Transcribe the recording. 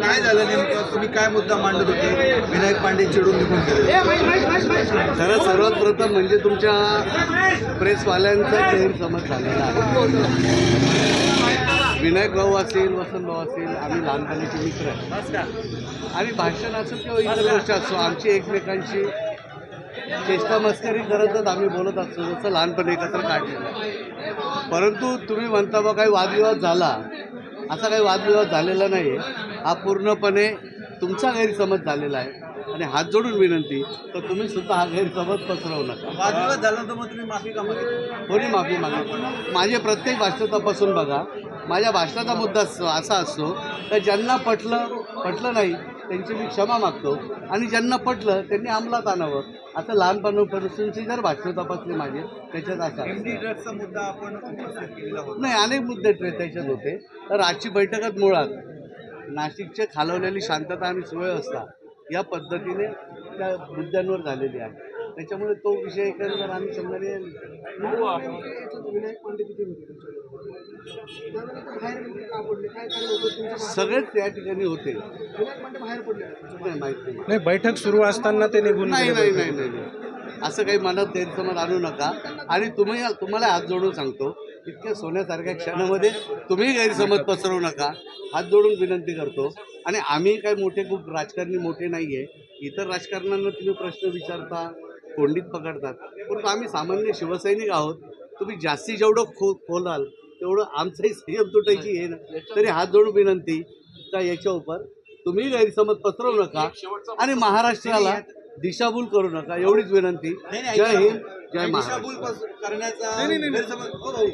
काय झालं नेमकं तुम्ही काय मुद्दा मांडत होते विनायक पांडे चिडून निघून गेले खरं सर्वात प्रथम म्हणजे तुमच्या प्रेसवाल्यांचा गैरसमज झालेला आहे विनायक भाऊ असेल वसंत भाऊ असेल आम्ही लहानपणीचे मित्र आहे आणि भाषण असो किंवा इतर गोष्ट असो आमची एकमेकांशी चेष्टा मस्करी करतच आम्ही बोलत असतो जसं लहानपणी एकत्र काढलेलं परंतु तुम्ही म्हणता बा काही वादविवाद झाला. असा काही वादविवाद झालेला नाही हा पूर्णपणे तुमचा गैरसमज झालेला आहे. आणि हात जोडून विनंती तर तुम्ही सुद्धा हा गैरसमज पसरवू नका. वादविवाद झाला तर मग तुम्ही माफी का मागितली? कोणी माफी मागितली माझे प्रत्येक भाषण तपासून बघा. माझ्या भाषणाचा मुद्दा अस- असा असतो तर ज्यांना पटलं पटलं नाही त्यांची मी क्षमा मागतो. आणि ज्यांना पटलं त्यांनी अंमलात आणावं. असं लहानपणापासूनची जर भाषणं तपासली माझे त्याच्यात असं एमडी असतं. ड्रग्सचा मुद्दा आपण उपस्थित केलेला होता. नाही अनेक मुद्दे ट्रे- त्याच्यात होते. तर आजची बैठकच मुळात नाशिकचे खालवलेली शांतता आणि सुव्यवस्था या पद्धतीने त्या मुद्द्यांवर झालेली आहे. त्याच्यामुळे तो विषय एकंदर आम्ही समजाने सगळेच त्या ठिकाणी होते. नाही बैठक सुरू असताना ते निघून नाही. नाही नाही नाही नाही. असं काही मनात गैरसमज आणू नका. आणि तुम्ही तुम्हाला हात जोडून सांगतो इतक्या सोन्यासारख्या क्षणामध्ये तुम्ही गैरसमज पसरवू नका. हात जोडून विनंती करतो. आणि आम्ही काय मोठे खूप राजकारणी मोठे नाही आहे इतर राजकारण्यांना तुम्ही प्रश्न विचारता कोंडीत पकडतात. परंतु आम्ही सामान्य शिवसैनिक आहोत. तुम्ही जास्ती जेवढं खो खोलाल तेवढं आमचाही संयम तुटायची हे ना. तरी हात जोडून विनंती का याच्या उपर. तुम्ही गैरसमज पसरवू नका आणि महाराष्ट्राला दिशाभूल करू नका एवढीच विनंती. जय. हिंद जय महाराष्ट्र. दिशाभूल पास- करण्याचा गैरसमज भाऊ.